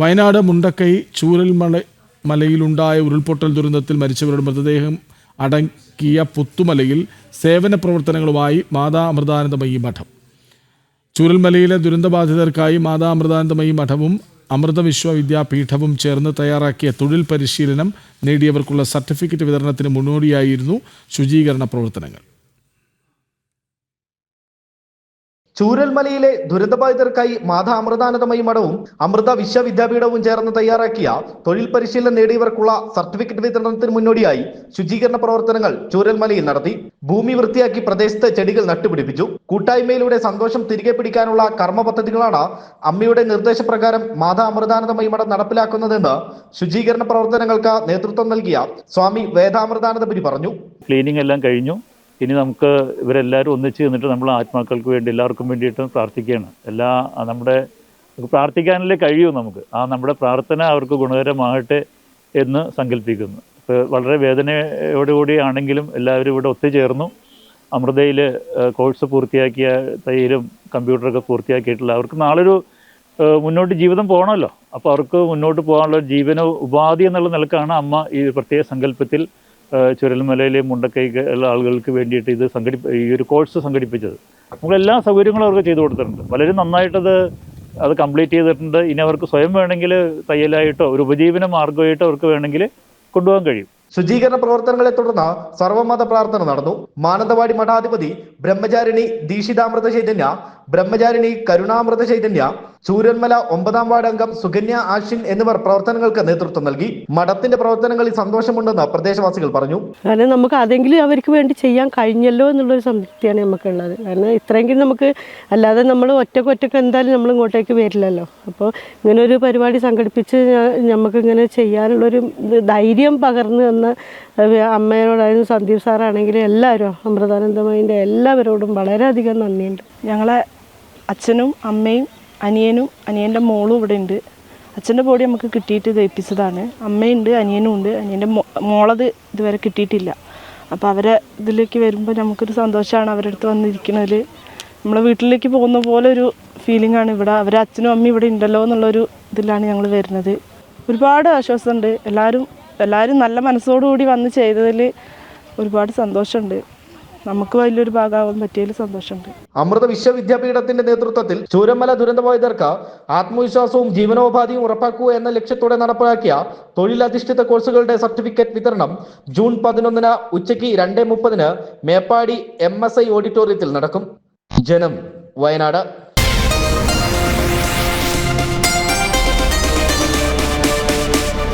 വയനാട് മുണ്ടക്കൈ ചൂരൽമല മലയിലുണ്ടായ ഉരുൾപൊട്ടൽ ദുരന്തത്തിൽ മരിച്ചവരുടെ മൃതദേഹം അടങ്ങിയ പുത്തുമലയിൽ സേവന പ്രവർത്തനങ്ങളുമായി മാതാ അമൃതാനന്ദമയി മഠം. ചൂരൽമലയിലെ ദുരന്തബാധിതർക്കായി മാതാ അമൃതാനന്ദമയി മഠവും അമൃത വിശ്വവിദ്യാപീഠവും ചേർന്ന് തയ്യാറാക്കിയ തൊഴിൽ പരിശീലനം നേടിയവർക്കുള്ള സർട്ടിഫിക്കറ്റ് വിതരണത്തിന് മുന്നോടിയായിരുന്നു ശുചീകരണ പ്രവർത്തനങ്ങൾ. ചൂരൽമലയിലെ ദുരന്തബാധിതർക്കായി മാതാ അമൃതാനന്ദമയി മഠവും അമൃത വിശ്വവിദ്യാപീഠവും ചേർന്ന് തയ്യാറാക്കിയ തൊഴിൽ പരിശീലനം നേടിയവർക്കുള്ള സർട്ടിഫിക്കറ്റ് വിതരണത്തിന് മുന്നോടിയായി ശുചീകരണ പ്രവർത്തനങ്ങൾ ചൂരൽമലയിൽ നടത്തി. ഭൂമി വൃത്തിയാക്കി പ്രദേശത്ത് ചെടികൾ നട്ടുപിടിപ്പിച്ചു. കൂട്ടായ്മയിലൂടെ സന്തോഷം തിരികെ പിടിക്കാനുള്ള കർമ്മ പദ്ധതികളാണ് അമ്മയുടെ നിർദ്ദേശപ്രകാരം മാതാ അമൃതാനന്ദമയി മഠം നടപ്പിലാക്കുന്നതെന്ന് ശുചീകരണ പ്രവർത്തനങ്ങൾക്ക് നേതൃത്വം നൽകിയ സ്വാമി വേദാമൃതാനന്ദപുരി പറഞ്ഞു. ക്ലീനിങ് എല്ലാം കഴിഞ്ഞു. ഇനി നമുക്ക് ഇവരെല്ലാവരും ഒന്നിച്ച് നിന്നിട്ട് നമ്മൾ ആത്മാക്കൾക്ക് വേണ്ടി എല്ലാവർക്കും വേണ്ടിയിട്ടും പ്രാർത്ഥിക്കുകയാണ്. എല്ലാ നമ്മുടെ പ്രാർത്ഥിക്കാനല്ലേ കഴിയൂ നമുക്ക്. ആ നമ്മുടെ പ്രാർത്ഥന അവർക്ക് ഗുണകരമാകട്ടെ എന്ന് സങ്കല്പിക്കുന്നു. ഇപ്പോൾ വളരെ വേദനയോടുകൂടി ആണെങ്കിലും എല്ലാവരും ഇവിടെ ഒത്തുചേർന്നു. അമൃതയിൽ കോഴ്സ് പൂർത്തിയാക്കിയ തയ്യലും കമ്പ്യൂട്ടറൊക്കെ പൂർത്തിയാക്കിയിട്ടുള്ള അവർക്ക് നാളൊരു മുന്നോട്ട് ജീവിതം പോകണമല്ലോ അപ്പോൾ അവർക്ക് മുന്നോട്ട് പോകാനുള്ള ജീവന ഉപാധി എന്നുള്ള നിലക്കാണ് അമ്മ ഈ പ്രത്യേക സങ്കല്പത്തിൽ ചുരൽമലയിലെ മുണ്ടക്കൈക്ക് ഉള്ള ആളുകൾക്ക് വേണ്ടിയിട്ട് ഇത് സംഘടി ഈ ഒരു കോഴ്സ് സംഘടിപ്പിച്ചത്. നമ്മൾ എല്ലാ സൗകര്യങ്ങളും അവർക്ക് ചെയ്തു കൊടുത്തിട്ടുണ്ട്. പലരും നന്നായിട്ടത് അത് കംപ്ലീറ്റ് ചെയ്തിട്ടുണ്ട്. ഇനി അവർക്ക് സ്വയം വേണമെങ്കിൽ തയ്യലായിട്ടോ ഒരു ഉപജീവന മാർഗമായിട്ടോ അവർക്ക് വേണമെങ്കിൽ കൊണ്ടുപോകാൻ കഴിയും. ശുചീകരണ പ്രവർത്തനങ്ങളെ തുടർന്ന് സർവമത പ്രാർത്ഥന നടന്നു. മാനന്തവാടി മഠാധിപതി ബ്രഹ്മചാരിണി ദീക്ഷിതാമൃത ചൈതന്യ ബ്രഹ്മചാരിണി കരുണാമൃത ചൈതന്യ ചൂരന്മല ഒമ്പതാം വാർഡ് അംഗം സുകന്യ ആഷിൻ എന്നിവർ പ്രവർത്തനങ്ങൾക്ക് നേതൃത്വം നൽകി. മഠത്തിന്റെ പ്രവർത്തനങ്ങളിൽ സന്തോഷമുണ്ടെന്ന് പ്രദേശവാസികൾ പറഞ്ഞു. കാരണം നമുക്ക് അതെങ്കിലും അവർക്ക് വേണ്ടി ചെയ്യാൻ കഴിഞ്ഞല്ലോ എന്നുള്ളൊരു സംതൃപ്തിയാണ് നമുക്കുള്ളത്. കാരണം ഇത്രയെങ്കിലും നമുക്ക് അല്ലാതെ നമ്മൾ ഒറ്റയ്ക്ക് ഒറ്റയ്ക്ക് എന്തായാലും നമ്മൾ ഇങ്ങോട്ടേക്ക് വരില്ലല്ലോ. അപ്പോൾ ഇങ്ങനെ ഒരു പരിപാടി സംഘടിപ്പിച്ച് നമുക്ക് ഇങ്ങനെ ചെയ്യാനുള്ളൊരു ധൈര്യം പകർന്നു തന്ന അമ്മയോടായാലും സന്ദീപ് സാറാണെങ്കിലും എല്ലാവരും അമൃതാനന്ദമയിന്റെ എല്ലാവരോടും വളരെയധികം നന്ദിയുണ്ട്. ഞങ്ങളെ അച്ഛനും അമ്മയും അനിയനും അനിയന്റെ മോളും ഇവിടെ ഉണ്ട്. അച്ഛന്റെ ബോഡി നമുക്ക് കിട്ടിയിട്ട് ദഹിപ്പിച്ചതാണ്. അമ്മയുണ്ട് അനിയനും ഉണ്ട്. അനിയന്റെ മോളത് ഇതുവരെ കിട്ടിയിട്ടില്ല. അപ്പോൾ അവരെ ഇതിലേക്ക് വരുമ്പോൾ നമുക്കൊരു സന്തോഷമാണ് അവരുടെ അടുത്ത് വന്നിരിക്കുന്നതിൽ നമ്മളെ വീട്ടിലേക്ക് പോകുന്ന പോലെ ഒരു ഫീലിംഗ് ആണ് ഇവിടെ. അവരെ അച്ഛനും അമ്മയും ഇവിടെ ഉണ്ടല്ലോ എന്നുള്ളൊരു ഇതിലാണ് ഞങ്ങൾ വരുന്നത്. ഒരുപാട് ആശ്വാസമുണ്ട്. എല്ലാവരും എല്ലാവരും നല്ല മനസ്സോടുകൂടി വന്ന് ചെയ്തതിൽ ഒരുപാട് സന്തോഷമുണ്ട്. നമുക്ക് വലിയൊരു ഭാഗമാവാൻ പറ്റിയതിൽ സന്തോഷമുണ്ട്. അമൃത വിശ്വവിദ്യാപീഠത്തിന്റെ നേതൃത്വത്തിൽ ചൂരമല ദുരന്തബാധിതർക്ക് ആത്മവിശ്വാസവും ജീവനോപാധിയും ഉറപ്പാക്കുക എന്ന ലക്ഷ്യത്തോടെ നടപ്പിലാക്കിയ തൊഴിലധിഷ്ഠിത കോഴ്സുകളുടെ സർട്ടിഫിക്കറ്റ് വിതരണം ജൂൺ പതിനൊന്നിന് ഉച്ചയ്ക്ക് രണ്ട് മുപ്പതിന് മേപ്പാടി എം എസ് ഐ ഓഡിറ്റോറിയത്തിൽ നടക്കും. ജനം വയനാട്.